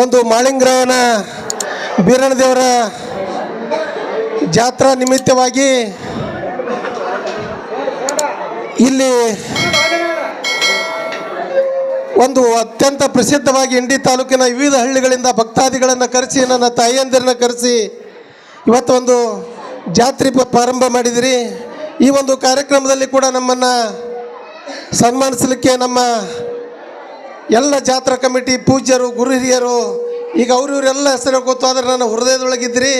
ಒಂದು ಮಾಳಿಂಗರಾಯನ ಬೀರಣ್ಣದೇವರ ಜಾತ್ರಾ ನಿಮಿತ್ತವಾಗಿ ಇಲ್ಲಿ ಒಂದು ಅತ್ಯಂತ ಪ್ರಸಿದ್ಧವಾಗಿ ಇಂಡಿ ತಾಲೂಕಿನ ವಿವಿಧ ಹಳ್ಳಿಗಳಿಂದ ಭಕ್ತಾದಿಗಳನ್ನು ಕರೆಸಿ, ನನ್ನ ತಾಯಿಯಂದಿರನ್ನ ಕರೆಸಿ ಇವತ್ತು ಒಂದು ಜಾತ್ರೆ ಪ್ರಾರಂಭ ಮಾಡಿದಿರಿ. ಈ ಒಂದು ಕಾರ್ಯಕ್ರಮದಲ್ಲಿ ಕೂಡ ನಮ್ಮನ್ನು ಸನ್ಮಾನಿಸಲಿಕ್ಕೆ ನಮ್ಮ ಎಲ್ಲ ಜಾತ್ರಾ ಕಮಿಟಿ ಪೂಜ್ಯರು ಗುರು ಹಿರಿಯರು ಈಗ ಅವ್ರು ಹೆಸರು ಗೊತ್ತು ಆದರೆ ನನ್ನ ಹೃದಯದೊಳಗಿದ್ರಿ.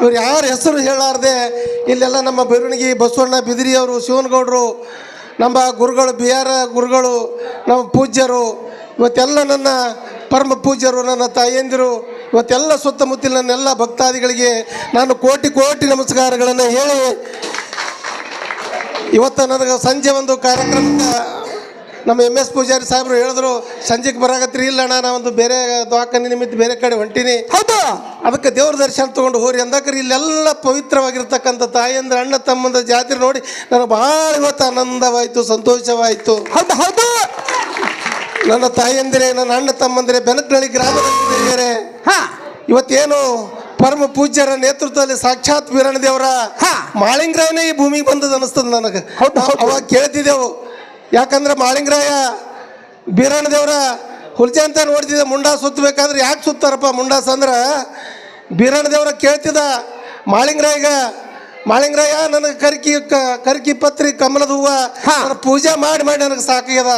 ಇವ್ರು ಯಾರ ಹೆಸರು ಹೇಳಾರ್ದೆ, ಇಲ್ಲೆಲ್ಲ ನಮ್ಮ ಬೆರವಣಿಗೆ, ಬಸವಣ್ಣ ಬಿದಿರಿಯವರು ಶಿವನಗೌಡರು, ನಮ್ಮ ಗುರುಗಳು ಬಿ ಆರ್ ಗುರುಗಳು, ನಮ್ಮ ಪೂಜ್ಯರು, ಇವತ್ತೆಲ್ಲ ನನ್ನ ಪರಮ ಪೂಜ್ಯರು, ನನ್ನ ತಾಯಂದಿರು, ಇವತ್ತೆಲ್ಲ ಸುತ್ತಮುತ್ತಲಿನ ನನ್ನೆಲ್ಲ ಭಕ್ತಾದಿಗಳಿಗೆ ನಾನು ಕೋಟಿ ಕೋಟಿ ನಮಸ್ಕಾರಗಳನ್ನು ಹೇಳಿ, ಇವತ್ತು ನನಗೆ ಸಂಜೆ ಒಂದು ಕಾರ್ಯಕ್ರಮಕ್ಕೆ ನಮ್ಮ ಎಂ ಎಸ್ ಪೂಜಾರಿ ಸಾಹೇಬರು ಹೇಳಿದ್ರು ಸಂಜೆಗೆ ಬರಾಕತ್ರಿ ಇಲ್ಲ ಅಣ್ಣ ನಾ ಒಂದು ಬೇರೆ ದವಾಖಾನೆ ನಿಮಿತ್ತ ಬೇರೆ ಕಡೆ ಹೊಂಟಿನಿ. ಹೌದು? ಅದಕ್ಕೆ ದೇವ್ರ ದರ್ಶನ ತಗೊಂಡು ಹೋರಿ ಅಂದಕ್ರಿ ಇಲ್ಲೆಲ್ಲ ಪವಿತ್ರವಾಗಿರ್ತಕ್ಕಂಥ ತಾಯಿಯಂದ್ರ ಅಣ್ಣ ತಮ್ಮಂದ ಜಾತ್ರೆ ನೋಡಿ ನನಗೆ ಭಾಳ ಇವತ್ತು ಆನಂದವಾಯಿತು ಸಂತೋಷವಾಯಿತು. ಹೌದು ಹೌದು? ನನ್ನ ತಾಯಂದಿರೇ ನನ್ನ ಅಣ್ಣ ತಮ್ಮಂದಿರೇ ಬೆನಕಳ್ಳಿ ಗ್ರಾಮದ ಹಿರಿಯರೇ ಹಾ. ಇವತ್ತೇನು ಪರಮ ಪೂಜ್ಯರ ನೇತೃತ್ವದಲ್ಲಿ ಸಾಕ್ಷಾತ್ ವೀರಣ ದೇವರ ಹಾ. ಮಾಳಿಂಗರಾಯನೇ ಈ ಭೂಮಿಗೆ ಬಂದದ ಅನಿಸ್ತದ ನನಗೆ. ಅವಾಗ ಕೇಳ್ತಿದ್ದೆವು ಯಾಕಂದ್ರೆ ಮಾಳಿಂಗರಾಯ ಬೀರಣ್ಣ ದೇವರ ಹುಲ್ಚೆ ಅಂತ ನೋಡ್ತಿದ್ದೆ ಮುಂಡಾ ಸುತ್ತಬೇಕಂದ್ರೆ ಯಾಕೆ ಸುತ್ತಾರಪ್ಪ ಮುಂಡಾಸ್ ಅಂದ್ರೆ? ಬೀರಣ್ಣ ದೇವರ ಕೇಳ್ತಿದ್ದ ಮಾಳಿಂಗರಾಯಗ ಮಾಳಿಂಗರಾಯ ನನಗೆ ಕರ್ಕಿ ಕರ್ಕಿ ಪತ್ರಿ ಕಮಲದ ಹೂವ. ಪೂಜೆ ಮಾಡಿ ಮಾಡಿ ನನಗೆ ಸಾಕಾಗ್ಯದ.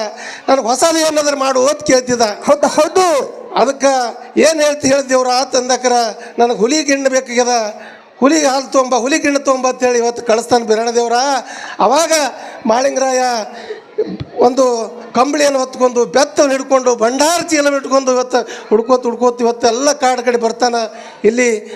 ನನಗೆ ಹೊಸದು ಏನಾದ್ರು ಮಾಡು ಓದ್ ಕೇಳ್ತಿದ್ದ. ಹೌದು ಹೌದು. ಅದಕ್ಕೆ ಏನು ಹೇಳ್ತಿ ಹೇಳ್ದೇವ್ರ ಆತ ಅಂದಕ್ರ ನನಗೆ ಹುಲಿ ಗಿಣ್ಣು ಬೇಕಾಗ್ಯದ. ಹುಲಿ ಹಾಲು ತೊಗೊಂಬ ಹುಲಿ ಗಿಣ್ಣು ಅಂತ ಅಂತೇಳಿ ಇವತ್ತು ಕಳಿಸ್ತಾನೆ ಬೀರಣ್ಣದೇವ್ರ ಅವಾಗ ಮಾಳಿಂಗರಾಯ ಒಂದು ಕಂಬಳಿಯನ್ನು ಹೊತ್ಕೊಂಡು ಬೆತ್ತವನ್ನು ಹಿಡ್ಕೊಂಡು ಭಂಡಾರ ಚೀಲ ಇಟ್ಕೊಂಡು ಇವತ್ತು ಹುಡ್ಕೋತ ಹುಡ್ಕೋತ ಇವತ್ತು ಎಲ್ಲ ಕಾಡು ಕಡೆ ಬರ್ತಾನ. ಇಲ್ಲಿ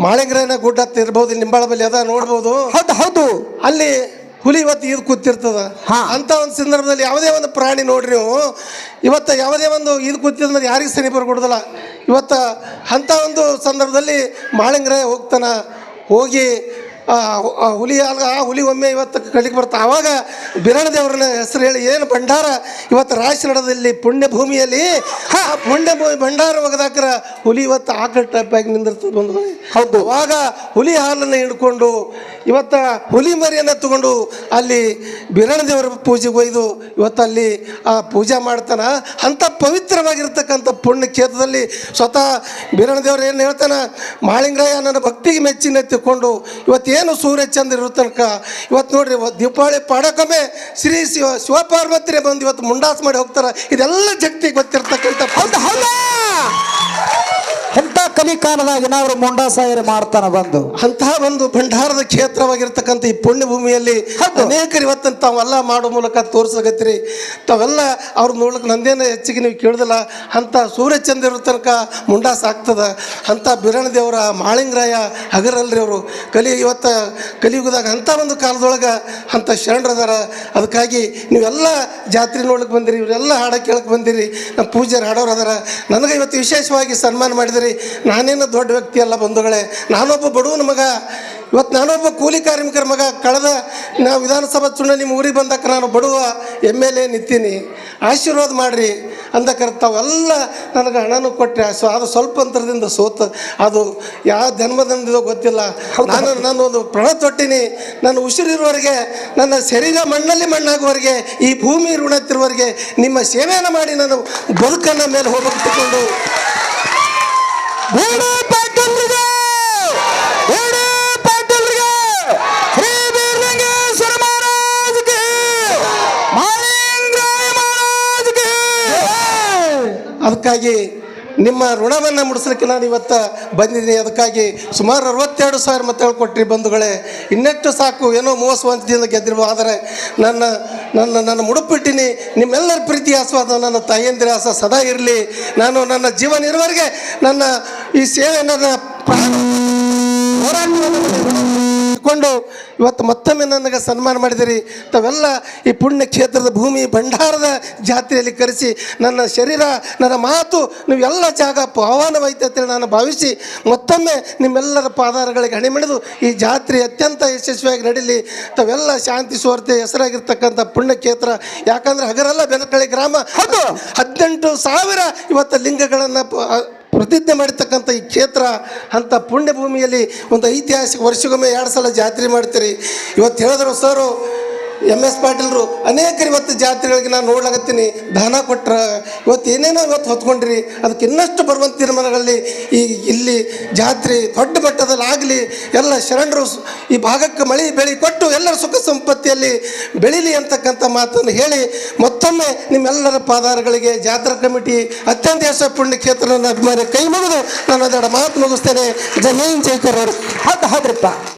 ಮಾಳಿಂಗರಾಯನ ಗುಡ್ಡ ಇರ್ಬೋದು ಇಲ್ಲಿ ನಿಂಬಾಳ ಬಲ್ಲಿ ಅದ ನೋಡ್ಬೋದು. ಹೌದು ಹೌದು. ಅಲ್ಲಿ ಹುಲಿ ಇವತ್ತು ಇದು ಕೂತಿರ್ತದ. ಹಾ. ಅಂತ ಒಂದು ಸಂದರ್ಭದಲ್ಲಿ ಯಾವುದೇ ಒಂದು ಪ್ರಾಣಿ ನೋಡ್ರಿ ನೀವು. ಇವತ್ತು ಯಾವುದೇ ಒಂದು ಇದು ಕೂತಿದ್ರೆ ಯಾರಿಗೆ ಸನಿ ಬರ್ಕೊಡೋದಿಲ್ಲ. ಇವತ್ತು ಅಂಥ ಒಂದು ಸಂದರ್ಭದಲ್ಲಿ ಮಾಳಿಂಗ್ರಹ ಹೋಗ್ತಾನೆ. ಹೋಗಿ ಹುಲಿ ಆಗ ಆ ಹುಲಿ ಒಮ್ಮೆ ಇವತ್ತು ಕಡಿಗೆ ಬರ್ತಾ ಆವಾಗ ಬಿರಣ ದೇವರನ್ನ ಹೆಸರು ಹೇಳಿ ಏನು ಭಂಡಾರ? ಇವತ್ತು ರಾಶಿ ನಡೆದಲ್ಲಿ ಪುಣ್ಯ ಭೂಮಿಯಲ್ಲಿ ಆ ಪುಣ್ಯ ಭೂಮಿ ಭಂಡಾರ ಒಗದಾಕ್ರ ಹುಲಿ ಇವತ್ತು ಆಕಳ ಟೈಪ್ ಆಗಿ ನಿಂದಿರ್ತದೆ ಬಂದು ಹೌದು. ಆವಾಗ ಹುಲಿ ಹಾಲನ್ನು ಹಿಡ್ಕೊಂಡು ಇವತ್ತು ಹುಲಿ ಮರಿಯನ್ನು ತಗೊಂಡು ಅಲ್ಲಿ ಬಿರಣ ದೇವರ ಪೂಜೆಗೆ ಒಯ್ದು ಇವತ್ತು ಅಲ್ಲಿ ಆ ಪೂಜೆ ಮಾಡ್ತಾನ. ಅಂಥ ಪವಿತ್ರವಾಗಿರ್ತಕ್ಕಂಥ ಪುಣ್ಯ ಕ್ಷೇತ್ರದಲ್ಲಿ ಸ್ವತಃ ಬಿರಣ ದೇವರು ಏನು ಹೇಳ್ತಾನೆ? ಮಾಳಿಂಗರಾಯ ನನ್ನ ಭಕ್ತಿಗೆ ಮೆಚ್ಚಿನ ತಿಳ್ಕೊಂಡು ಇವತ್ತೇನು ಸೂರ್ಯ ಚಂದ್ರ ಇರೋ ತನಕ? ಇವತ್ತು ನೋಡ್ರಿ ದೀಪಾವಳಿ ಪಾಡಕಮೆ ಶ್ರೀ ಶಿವ, ಶಿವಪಾರ್ವತಿನೇ ಬಂದು ಇವತ್ತು ಮುಂಡಾಸ್ ಮಾಡಿ ಹೋಗ್ತಾರೆ. ಇದೆಲ್ಲ ಜಗತ್ತಿಗೆ ಗೊತ್ತಿರ್ತಕ್ಕಂಥ ಹೌದು. ಹೌದಾ ಕಾಲದಾಗ ನಾವು ಮುಂಡಾಸಾಯರು ಮಾಡ್ತಾನ ಬಂದು. ಅಂತಹ ಒಂದು ಭಂಡಾರದ ಕ್ಷೇತ್ರವಾಗಿರ್ತಕ್ಕಂಥ ಈ ಪುಣ್ಯ ಭೂಮಿಯಲ್ಲಿ ಹೌದು. ಅನೇಕರು ಇವತ್ತು ತಾವೆಲ್ಲ ಮಾಡೋ ಮೂಲಕ ತೋರಿಸಕತ್ತೀರಿ ತಾವೆಲ್ಲ ಅವ್ರ ನೋಡ್ಲಿಕ್ಕೆ ನಂದೇನು ಹೆಚ್ಚಿಗೆ ನೀವು ಕೇಳಿದಿಲ್ಲ ಅಂತ ಸೂರ್ಯಚಂದ್ರ ಇರೋ ತನಕ ಮುಂಡಾಸ ಆಗ್ತದ ಅಂತ ಬಿರಣ ದೇವರ ಮಾಳಿಂಗರಾಯ ಹಗರಲ್ರಿ ಅವರು. ಕಲಿ ಇವತ್ತು ಕಲಿಯುಗದಾಗ ಅಂಥ ಒಂದು ಕಾಲದೊಳಗೆ ಅಂಥ ಶರಣರದಾರ ಅದಕ್ಕಾಗಿ ನೀವೆಲ್ಲ ಜಾತ್ರೆ ನೋಡ್ಲಿಕ್ಕೆ ಬಂದಿರಿ ಇವರೆಲ್ಲ ಹಾಡ ಕೇಳಕ್ಕೆ ಬಂದಿರಿ. ನಮ್ಮ ಪೂಜಾರಿ ಹಾಡೋರು ಅದಾರ. ನನಗೆ ಇವತ್ತು ವಿಶೇಷವಾಗಿ ಸನ್ಮಾನ ಮಾಡಿದಿರಿ. ನಾನೇನು ದೊಡ್ಡ ವ್ಯಕ್ತಿ ಅಲ್ಲ ಬಂಧುಗಳೇ? ನಾನೊಬ್ಬ ಬಡವನ ಮಗ. ಇವತ್ತು ನಾನೊಬ್ಬ ಕೂಲಿ ಕಾರ್ಮಿಕರ ಮಗ. ಕಳೆದ ನಾವು ವಿಧಾನಸಭಾ ಚುನಾವಣೆ ನಿಮ್ಮ ಊರಿಗೆ ಬಂದಾಗ ನಾನು ಬಡವ ಎಂ ಎಲ್ ಎ ನಿಂತೀನಿ. ಆಶೀರ್ವಾದ ಮಾಡಿರಿ ಅಂದಕ್ಕೆ ತಾವೆಲ್ಲ ನನಗೆ ಹಣನೂ ಕೊಟ್ಟರೆ ಸೊ ಅದು ಸ್ವಲ್ಪ ಅಂತರದಿಂದ ಸೋತು ಅದು ಯಾವ ಜನ್ಮದಿಂದ ಗೊತ್ತಿಲ್ಲ. ನಾನು ನಾನು ಒಂದು ಪ್ರಣ ತೊಟ್ಟಿನಿ. ನನ್ನ ಉಸಿರಿರುವವರಿಗೆ ನನ್ನ ಶರೀರ ಮಣ್ಣಲ್ಲಿ ಮಣ್ಣಾಗುವವರೆಗೆ ಈ ಭೂಮಿ ಋಣ ಋಣತ್ತಿರುವವರೆಗೆ ನಿಮ್ಮ ಸೇವೆಯನ್ನು ಮಾಡಿ ನಾನು ಬದುಕನ್ನ ಮೇಲೆ ಹೋಗಬೇಕು ಅದಕ್ಕಾಗಿ ನಿಮ್ಮ ಋಣವನ್ನು ಮುಡಿಸ್ಲಿಕ್ಕೆ ನಾನು ಇವತ್ತು ಬಂದಿದ್ದೀನಿ. ಅದಕ್ಕಾಗಿ ಸುಮಾರು ಅರವತ್ತೆರಡು ಸಾವಿರ ಮತಗಳು ಹೇಳ್ಕೊಟ್ರಿ ಬಂಧುಗಳೇ. ಇನ್ನೆಷ್ಟು ಸಾಕು. ಏನೋ ಮೋಸವಂತದಿಂದ ಗೆದ್ದಿರುವ ಆದರೆ ನನ್ನ ನನ್ನ ನನ್ನ ಮುಡುಪಿಟ್ಟಿನಿ, ನಿಮ್ಮೆಲ್ಲರ ಪ್ರೀತಿ ಆಸ್ವಾದ ನನ್ನ ತಾಯಿಯಂದಿರ ಆಸ ಸದಾ ಇರಲಿ. ನಾನು ನನ್ನ ಜೀವನ ಇರುವವರೆಗೆ ನನ್ನ ಈ ಸೇವೆ ನನ್ನ ಪ್ರಾಣ ಕೊಂಡು ಇವತ್ತು ಮತ್ತೊಮ್ಮೆ ನನಗೆ ಸನ್ಮಾನ ಮಾಡಿದಿರಿ. ತಾವೆಲ್ಲ ಈ ಪುಣ್ಯ ಕ್ಷೇತ್ರದ ಭೂಮಿ ಭಂಡಾರದ ಜಾತ್ರೆಯಲ್ಲಿ ಕರೆಸಿ ನನ್ನ ಶರೀರ ನನ್ನ ಮಾತು ನೀವೆಲ್ಲ ಜಾಗ ಪಾವನವೈತೆ ಅಂತೇಳಿ ನಾನು ಭಾವಿಸಿ ಮತ್ತೊಮ್ಮೆ ನಿಮ್ಮೆಲ್ಲರ ಪಾದಾರಗಳಿಗೆ ಹಣಿಮಿಡಿದು ಈ ಜಾತ್ರೆ ಅತ್ಯಂತ ಯಶಸ್ವಿಯಾಗಿ ನಡೀಲಿ. ತಾವೆಲ್ಲ ಶಾಂತಿ ಸುವಾರ್ತೆ ಹೆಸರಾಗಿರ್ತಕ್ಕಂಥ ಪುಣ್ಯಕ್ಷೇತ್ರ ಯಾಕಂದ್ರೆ ಹಗರೆಲ್ಲ ಬೆನಕಳಿ ಗ್ರಾಮ. ಹೌದು. ಹದಿನೆಂಟು ಸಾವಿರ ಇವತ್ತು ಲಿಂಗಗಳನ್ನು ಪ್ರತಿಜ್ಞೆ ಮಾಡಿರ್ತಕ್ಕಂಥ ಈ ಕ್ಷೇತ್ರ, ಅಂಥ ಪುಣ್ಯಭೂಮಿಯಲ್ಲಿ ಒಂದು ಐತಿಹಾಸಿಕ ವರ್ಷಗೊಮ್ಮೆ ಎರಡು ಸಲ ಜಾತ್ರೆ ಮಾಡ್ತೀರಿ. ಇವತ್ತು ಹೇಳಿದ್ರು, ಸರು ಎಂ ಎಸ್ ಪಾಟೀಲ್ರು, ಅನೇಕರು ಇವತ್ತು ಜಾತ್ರೆಗಳಿಗೆ ನಾನು ನೋಡ್ಲಾಗತ್ತೀನಿ ದಾನ ಕೊಟ್ರ. ಇವತ್ತು ಏನೇನೋ ಇವತ್ತು ಹೊತ್ಕೊಂಡ್ರಿ. ಅದಕ್ಕೆ ಇನ್ನಷ್ಟು ಬರುವಂಥ ತೀರ್ಮಾನಗಳಲ್ಲಿ ಈ ಇಲ್ಲಿ ಜಾತ್ರೆ ದೊಡ್ಡ ಮಟ್ಟದಲ್ಲಿ ಆಗಲಿ ಎಲ್ಲ ಶರಣರು ಈ ಭಾಗಕ್ಕೆ ಮಳೆ ಬೆಳೆ ಕೊಟ್ಟು ಎಲ್ಲರ ಸುಖ ಸಂಪತ್ತಿಯಲ್ಲಿ ಬೆಳೀಲಿ ಅಂತಕ್ಕಂಥ ಮಾತನ್ನು ಹೇಳಿ ಮತ್ತೊಮ್ಮೆ ನಿಮ್ಮೆಲ್ಲರ ಪಾದಾರಗಳಿಗೆ ಜಾತ್ರಾ ಕಮಿಟಿ ಅತ್ಯಂತ ಯಶ ಪುಣ್ಯ ಅಭಿಮಾನ ಕೈ ಮುಗಿದು ನಾನು ಅದರ ಮಾತು ಮುಗಿಸ್ತೇನೆ. ಜೈ ಜೈಕರ್ ಹೌದು ಹೌದ್ರಿಪ್ಪ